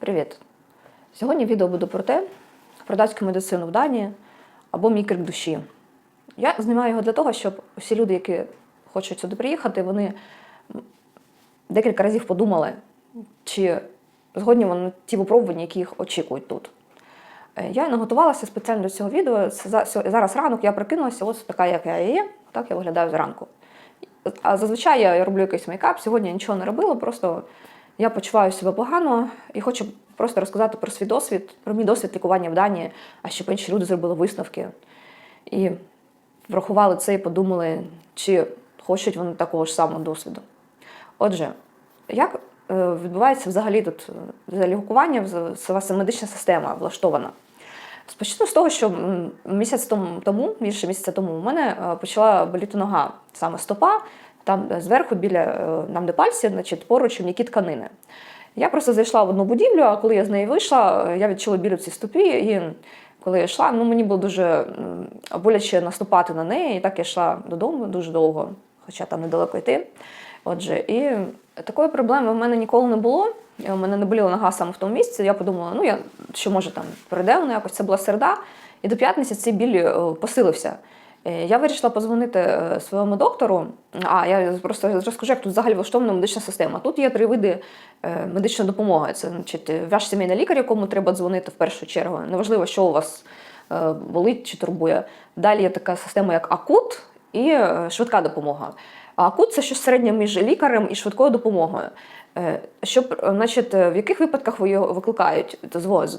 Привіт! Сьогодні відео буде про те, про датську медицину в Данії або мій крик душі. Я знімаю його для того, щоб усі люди, які хочуть сюди приїхати, вони декілька разів подумали, чи згодні вони ті випробування, які їх очікують тут. Е, Я не готувалася спеціально до цього відео. Зараз ранок я прокинулася, ось така, як я є, так я виглядаю зранку. А зазвичай я роблю якийсь мейкап. Сьогодні я нічого не робила, просто я почуваю себе погано і хочу просто розказати про свій досвід, про мій досвід лікування в Данії, а щоб інші люди зробили висновки і врахували це і подумали, чи хочуть вони такого ж самого досвіду. Отже, як е, відбувається взагалі тут е, лікування, вз- медична система влаштована? Спочатку з того, що місяць тому, тому більше місяця тому, у мене е, почала боліти нога, саме стопа, там е, зверху біля е, нам де пальці, значить, поруч м'які тканини. Я просто зайшла в одну будівлю, а коли я з неї вийшла, е, я відчула біль у цій стопі. І коли я йшла, ну мені було дуже боляче наступати на неї. І так я йшла додому дуже довго, хоча там недалеко йти. Отже, і такої проблеми в мене ніколи не було. У мене не боліла нога саме в тому місці. Я подумала, ну я що може там пройде воно якось. Це була середа, і до п'ятниці цей біль е, посилився. Е, Я вирішила подзвонити е, своєму доктору. А я просто розкажу, як тут взагалі влаштована медична система. Тут є три види е, медичної допомоги. Це значить, ваш сімейний лікар, якому треба дзвонити в першу чергу. Неважливо, що у вас болить чи турбує. Далі є така система, як акут і швидка допомога. А акут це щось середнє між лікарем і швидкою допомогою. Е, Щоб, е, значить, е, в яких випадках ви його викликають,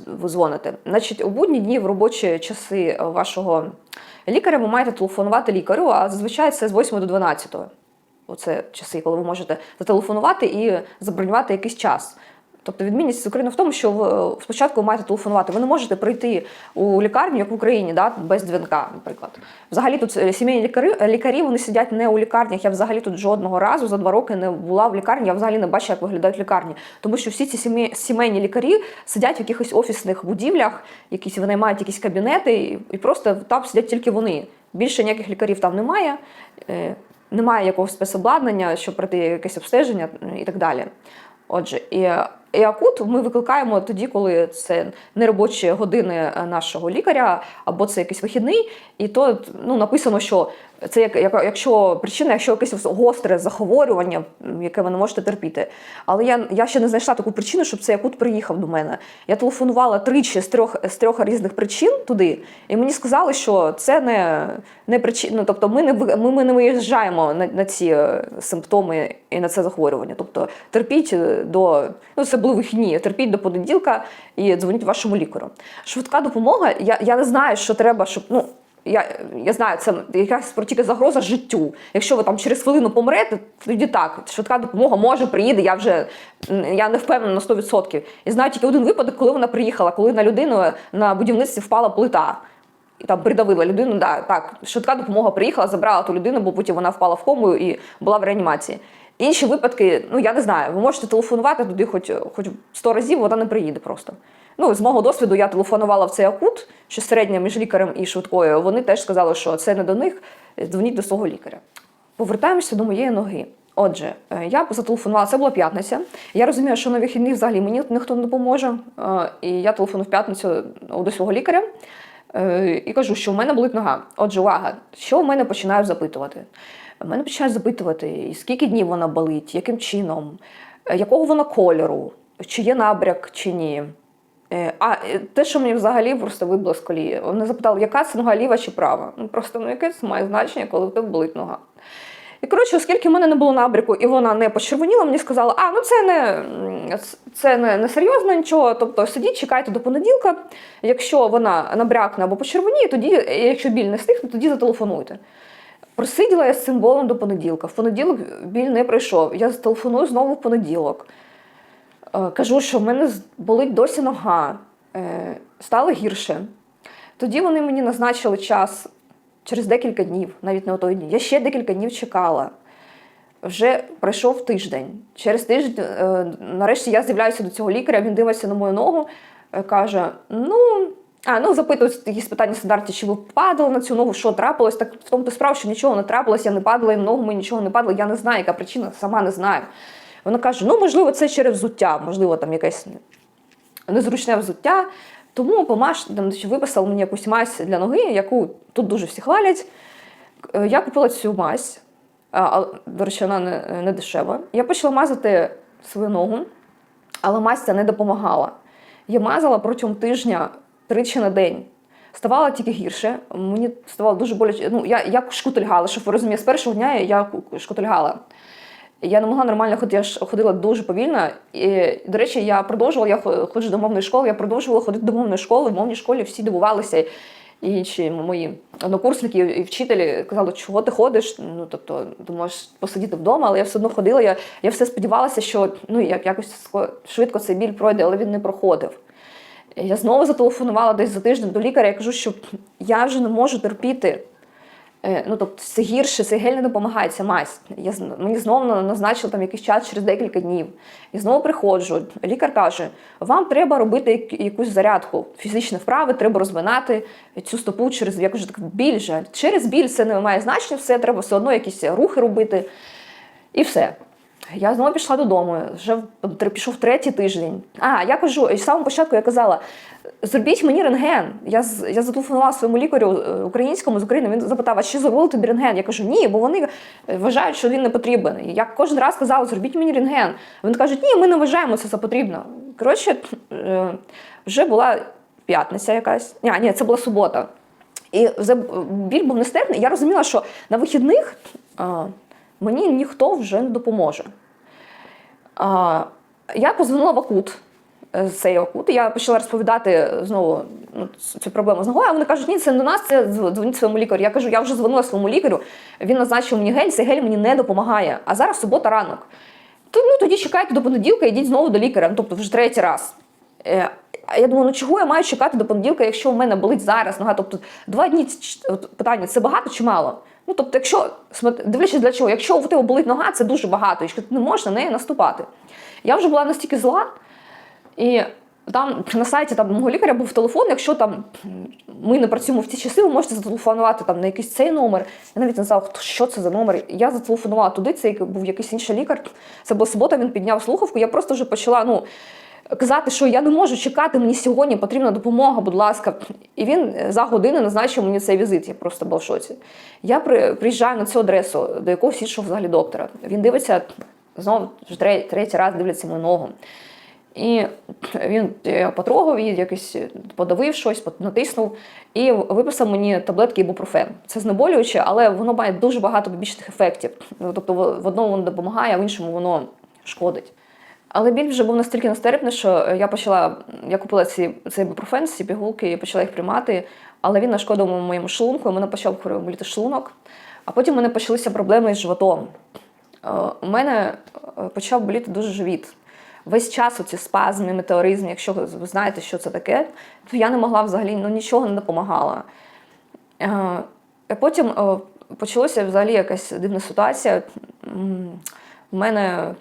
ви дзвоните? Значить, у будні дні в робочі часи вашого лікаря ви маєте телефонувати лікарю, а зазвичай це з 8 до 12. Оце часи, коли ви можете зателефонувати і забронювати якийсь час. Тобто відмінність з України в тому, що ви е, спочатку маєте телефонувати. Ви не можете прийти у лікарню, як в Україні, да, без дзвінка, наприклад. Взагалі тут е, сімейні лікарі, лікарі вони сидять не у лікарнях. Я взагалі тут жодного разу за два роки не була в лікарні. Я взагалі не бачила, як виглядають лікарні. Тому що всі ці сімейні лікарі сидять в якихось офісних будівлях, якісь вони мають якісь кабінети, і, просто там сидять тільки вони. Більше ніяких лікарів там немає. Е, немає якогось спецобладнання, щоб пройти якесь обстеження е, і так далі. Отже, і, і акут ми викликаємо тоді, коли це неробочі години е, нашого лікаря, або це якийсь вихідний, і то ну, написано, що це як, як, якщо причина, якщо якесь гостре захворювання, яке ви не можете терпіти. Але я, я ще не знайшла таку причину, щоб цей акут приїхав до мене. Я телефонувала тричі з трьох з трьох різних причин туди, і мені сказали, що це не, не причина. Ну, тобто ми не ми, ми не виїжджаємо на, на ці е, симптоми і на це захворювання. Тобто терпіть е, до ну це були вихідні, терпіть до понеділка і дзвоніть вашому лікарю. Швидка допомога. Я, я не знаю, що треба, щоб ну. Я, я знаю, це якась тільки загроза життю. Якщо ви там через хвилину помрете, тоді так, швидка допомога може приїде. Я вже я не впевнена на 100%. І знаю тільки один випадок, коли вона приїхала, коли на людину на будівництві впала плита. І там придавила людину, да, так, швидка допомога приїхала, забрала ту людину, бо потім вона впала в кому і була в реанімації. Інші випадки, ну я не знаю, ви можете телефонувати туди хоч, хоч 100 разів, вона не приїде просто. Ну, з мого досвіду я телефонувала в цей акут, що середня між лікарем і швидкою. Вони теж сказали, що це не до них, дзвоніть до свого лікаря. Повертаємося до моєї ноги. Отже, е, я зателефонувала, це була п'ятниця. Я розумію, що на вихідних взагалі мені ніхто не допоможе. Е, І я телефоную в п'ятницю до свого лікаря е, і кажу, що в мене болить нога. Отже, увага, що в мене починають запитувати? Мене починають запитувати, скільки днів вона болить, яким чином, е, якого вона кольору, чи є набряк, чи ні. Е, А е, те, що мені взагалі просто вибило з колії, вони запитали, яка це нога ліва чи права. Ну просто ну яке це має значення, коли в тебе болить нога. І коротше, оскільки в мене не було набряку і вона не почервоніла, мені сказали, а ну це не це не, не серйозно нічого. Тобто сидіть, чекайте до понеділка. Якщо вона набрякне або почервоніє, тоді, якщо біль не стихне, тоді зателефонуйте. Просиділа я з цим болем до понеділка. В понеділок біль не прийшов. Я зателефоную знову в понеділок. Е, Кажу, що в мене болить досі нога, Е, стало гірше. Тоді вони мені назначили час через декілька днів, навіть не той день. Я ще декілька днів чекала. Вже пройшов тиждень. Через тиждень, е, нарешті, я з'являюся до цього лікаря, він дивиться на мою ногу, каже: ну. А, ну запитують якісь питання стандарті, чи ви падали на цю ногу, що трапилось. Так в тому то справа, що нічого не трапилось, я не падала, і ногу мені нічого не падало, я не знаю, яка причина, сама не знаю. Вона каже: ну, можливо, це через взуття, можливо, там якесь незручне взуття. Тому помаш там чи виписав мені якусь мазь для ноги, яку тут дуже всі хвалять. Е, Я купила цю мазь, а, до речі, вона не, не дешева. Я почала мазати свою ногу, але мазь ця не допомагала. Я мазала протягом тижня тричі на день. Ставало тільки гірше. Мені ставало дуже боляче. Ну, я, я шкутильгала, щоб ви розуміли, з першого дня я шкутильгала. Я не могла нормально ходити, я ж ходила дуже повільно. І, до речі, я продовжувала, я ходжу до мовної школи, я продовжувала ходити до мовної школи. В мовній школі всі дивувалися. І інші мої однокурсники і вчителі казали, чого ти ходиш? Ну, тобто, ти можеш посидіти вдома, але я все одно ходила. Я, я все сподівалася, що ну, як, якось швидко цей біль пройде, але він не проходив. Я знову зателефонувала десь за тиждень до лікаря. Я кажу, що я вже не можу терпіти. Е, Ну, тобто, це гірше, цей гель не допомагає, ця мазь. Я, мені знову назначили там якийсь час через декілька днів. І знову приходжу. Лікар каже: вам треба робити якусь зарядку, фізичні вправи, треба розминати цю стопу через я кажу, так біль же. Через біль це не має значення, все треба все одно якісь рухи робити. І все. Я знову пішла додому, вже в- пішов третій тиждень. А, я кажу, і з самого початку я казала: зробіть мені рентген. Я, я зателефонувала своєму лікарю е, українському з України. Він запитав, а чи зробили тобі рентген? Я кажу, ні, бо вони е, вважають, що він не потрібен. Я кожен раз казала, зробіть мені рентген. Вони кажуть, ні, ми не вважаємо це за потрібно. Коротше, е, вже була п'ятниця якась. Ні, ні, це була субота. І біль був нестерпний. Я розуміла, що на вихідних мені ніхто вже не допоможе. Я позвонила в Акут. е, цей Акут, я почала розповідати знову ну, цю проблему з ногою. А вони кажуть, ні, це не до нас, це дзвоніть своєму лікарю. Я кажу, я вже дзвонила своєму лікарю, він назначив мені гель, цей гель мені не допомагає. А зараз субота ранок. То, ну, тоді чекайте до понеділка, йдіть знову до лікаря. Ну, тобто вже третій раз. Е, А я думаю, ну чого я маю чекати до понеділка, якщо в мене болить зараз нога? Тобто два дні питання це багато чи мало? Ну тобто, якщо дивлячись для чого, якщо у тебе болить нога, це дуже багато, якщо ти не можеш на неї наступати. Я вже була настільки зла, і там на сайті там, мого лікаря був телефон. Якщо там ми не працюємо в ці часи, ви можете зателефонувати там на якийсь цей номер. Я навіть не знала, що це за номер. Я зателефонувала туди, це був якийсь інший лікар. Це була субота, він підняв слухавку. Я просто вже почала ну, казати, що я не можу чекати, мені сьогодні потрібна допомога, будь ласка. І він за годину назначив мені цей візит. Я просто була в шоці. Я при, приїжджаю на цю адресу до якогось іншого взагалі доктора. Він дивиться знову вже третій, третій раз дивляться мою ногу. І він е, потрогав її, якось подавив щось, натиснув і виписав мені таблетки ібупрофен. Це знеболююче, але воно має дуже багато побічних ефектів. Тобто в одному воно допомагає, а в іншому воно шкодить. Але біль вже був настільки нестерпний, що я почала, я купила ці, цей ібупрофен, ці пігулки, і почала їх приймати, але він нашкодив моєму шлунку, і мене почав боліти шлунок. А потім у мене почалися проблеми з животом. Е, У мене е, почав боліти дуже живіт. Весь час оці спазми, метеоризм, якщо ви знаєте, що це таке, то я не могла взагалі, ну нічого не допомагала. Е, а Потім е, почалася взагалі якась дивна ситуація. У мене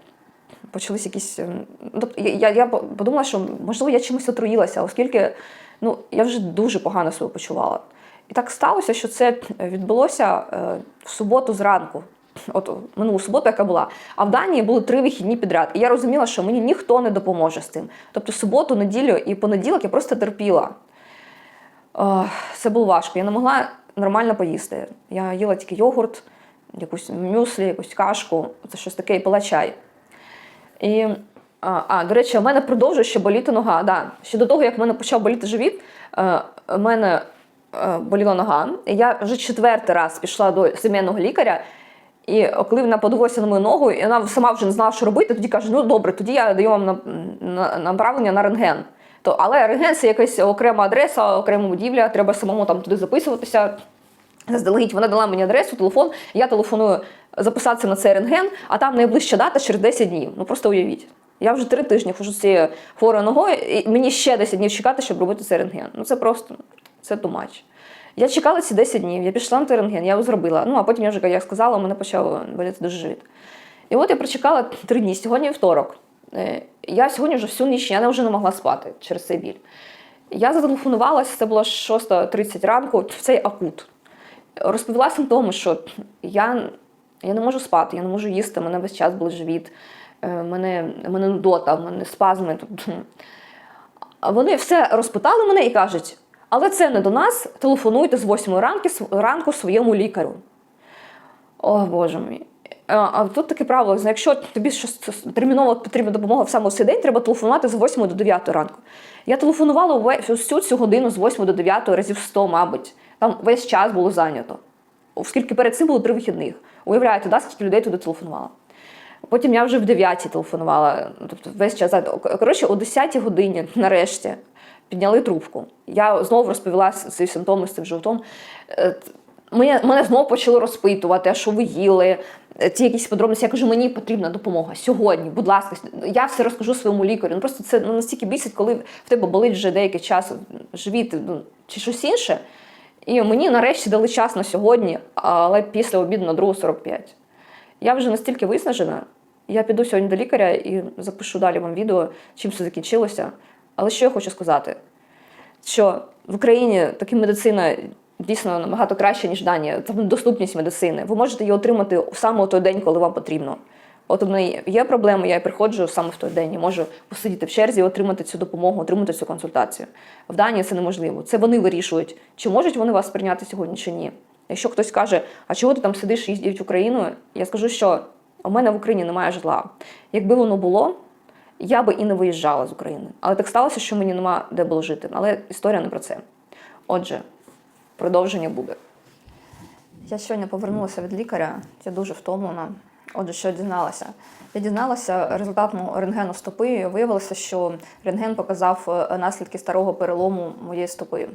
почалися якісь. ем, Тобто я, я- я подумала, що можливо я чимось отруїлася, оскільки ну, я вже дуже погано себе почувала. І так сталося, що це відбулося е, в суботу зранку. От минулу суботу, яка була. А в Данії були три вихідні підряд. І я розуміла, що мені ніхто не допоможе з цим. Тобто суботу, неділю і понеділок я просто терпіла. Е, Це було важко. Я не могла нормально поїсти. Я їла тільки йогурт, якусь мюслі, якусь кашку, це щось таке, і пила чай. І, а, а, до речі, в мене продовжує ще боліти нога. Да. Ще до того, як в мене почав боліти живіт, е, в мене е, боліла нога. І я вже четвертий раз пішла до сімейного лікаря. І коли вона подивилася на мою ногу, і вона сама вже не знала, що робити, тоді каже: ну добре, тоді я даю вам на, на, направлення на рентген. То, але рентген це якась окрема адреса, окрема будівля, треба самому там туди записуватися. Заздалегідь вона дала мені адресу, телефон. Я телефоную записатися на цей рентген, а там найближча дата через 10 днів. Ну просто уявіть. Я вже три тижні хожу з цією хворою ногою, і мені ще 10 днів чекати, щоб робити цей рентген. Ну це просто це тумач. Я чекала ці 10 днів, я пішла на той рентген, я його зробила. Ну а потім я вже, як сказала, у мене почав боліти дуже живіт. І от я прочекала три дні. Сьогодні вівторок. Е, Я сьогодні вже всю ніч я вже не могла спати через цей біль. Я зателефонувалася, це було 6.30 ранку, в цей акут. Розповіла симптоми, що я, я не можу спати, я не можу їсти, мене весь час болить живіт, е, мене, мене нудота, мене спазми. Вони все розпитали мене і кажуть, але це не до нас, телефонуйте з 8 ранку, своєму лікарю. О, Боже мій. А, тут таке правило, якщо тобі щось терміново потрібна допомога в саме цей день, треба телефонувати з 8 до 9 ранку. Я телефонувала всю цю годину з 8 до 9 разів 100, мабуть. Там весь час було зайнято. Оскільки перед цим було три вихідних. Уявляєте, да, скільки людей туди телефонувало. Потім я вже в 9 телефонувала, ну, тобто весь час. Коротше, о 10 годині, нарешті, підняли трубку. Я знову розповіла ці симптоми з цим животом. Мене, мене знову почали розпитувати, а що ви їли, ці якісь подробиці. Я кажу, мені потрібна допомога сьогодні, будь ласка, я все розкажу своєму лікарю. Ну просто це ну, настільки бісить, коли в тебе болить вже деякий час живіт ну, чи щось інше. І мені нарешті дали час на сьогодні, але після обіду на 2.45. Я вже настільки виснажена. Я піду сьогодні до лікаря і запишу далі вам відео, чим все закінчилося. Але що я хочу сказати? Що в Україні така медицина дійсно набагато краще, ніж Данії. Там доступність медицини. Ви можете її отримати саме у той день, коли вам потрібно. От у мене є проблеми, я приходжу саме в той день і можу посидіти в черзі, отримати цю допомогу, отримати цю консультацію. В Данії це неможливо. Це вони вирішують, чи можуть вони вас прийняти сьогодні, чи ні. Якщо хтось каже, а чого ти там сидиш і їздять в Україну, я скажу, що у мене в Україні немає житла. Якби воно було, я би і не виїжджала з України. Але так сталося, що мені нема де було жити. Але історія не про це. Отже, продовження буде. Я сьогодні повернулася від лікаря, я дуже втомлена. Отже, що дізналася? Я дізналася результат рентгену стопи. Виявилося, що рентген показав е, наслідки старого перелому моєї стопи.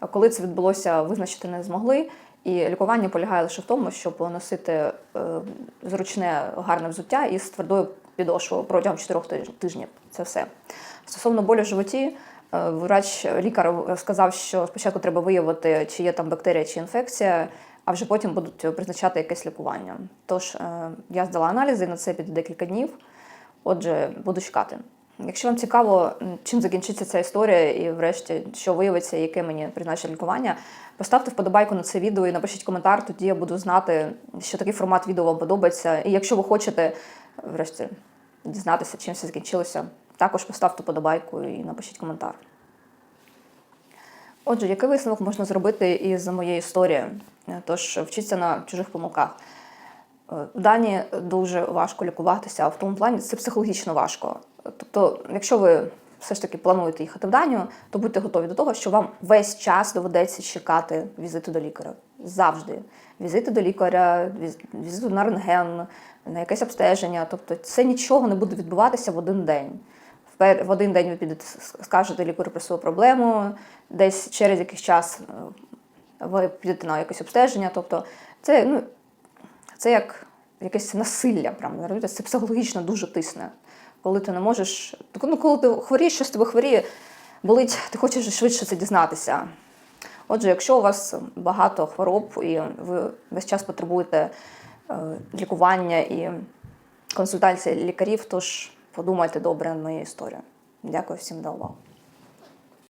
А коли це відбулося, визначити не змогли. І лікування полягає лише в тому, щоб носити е, зручне гарне взуття із твердою підошвою протягом 4 тижнів. Це все. Стосовно болю в животі, врач лікар сказав, що спочатку треба виявити, чи є там бактерія чи інфекція, а вже потім будуть призначати якесь лікування. Тож е, я здала аналізи на це під декілька днів. Отже, буду чекати. Якщо вам цікаво, чим закінчиться ця історія, і врешті, що виявиться, яке мені призначить лікування, поставте вподобайку на це відео і напишіть коментар, тоді я буду знати, що такий формат відео вам подобається. І якщо ви хочете, врешті, дізнатися, чим все закінчилося, також поставте вподобайку і напишіть коментар. Отже, який висновок можна зробити із моєї історії? Тож вчіться на чужих помилках. Е, В Данії дуже важко лікуватися, а в тому плані це психологічно важко. Тобто, якщо ви все ж таки плануєте їхати в Данію, то будьте готові до того, що вам весь час доведеться чекати візиту до лікаря. Завжди. Візити до лікаря, віз- візиту на рентген, на якесь обстеження. Тобто, це нічого не буде відбуватися в один день. В один день ви підете, скажете лікарю про свою проблему, десь через якийсь час е, ви підете на якесь обстеження. Тобто, це, ну, це як якесь насилля, прям, це психологічно дуже тисне. Коли ти не можеш. Ну, коли ти хворієш, щось тебе хворіє, болить, ти хочеш швидше це дізнатися. Отже, якщо у вас багато хвороб і ви весь час потребуєте е, лікування і консультації лікарів, тож подумайте добре на мою історію. Дякую всім за увагу.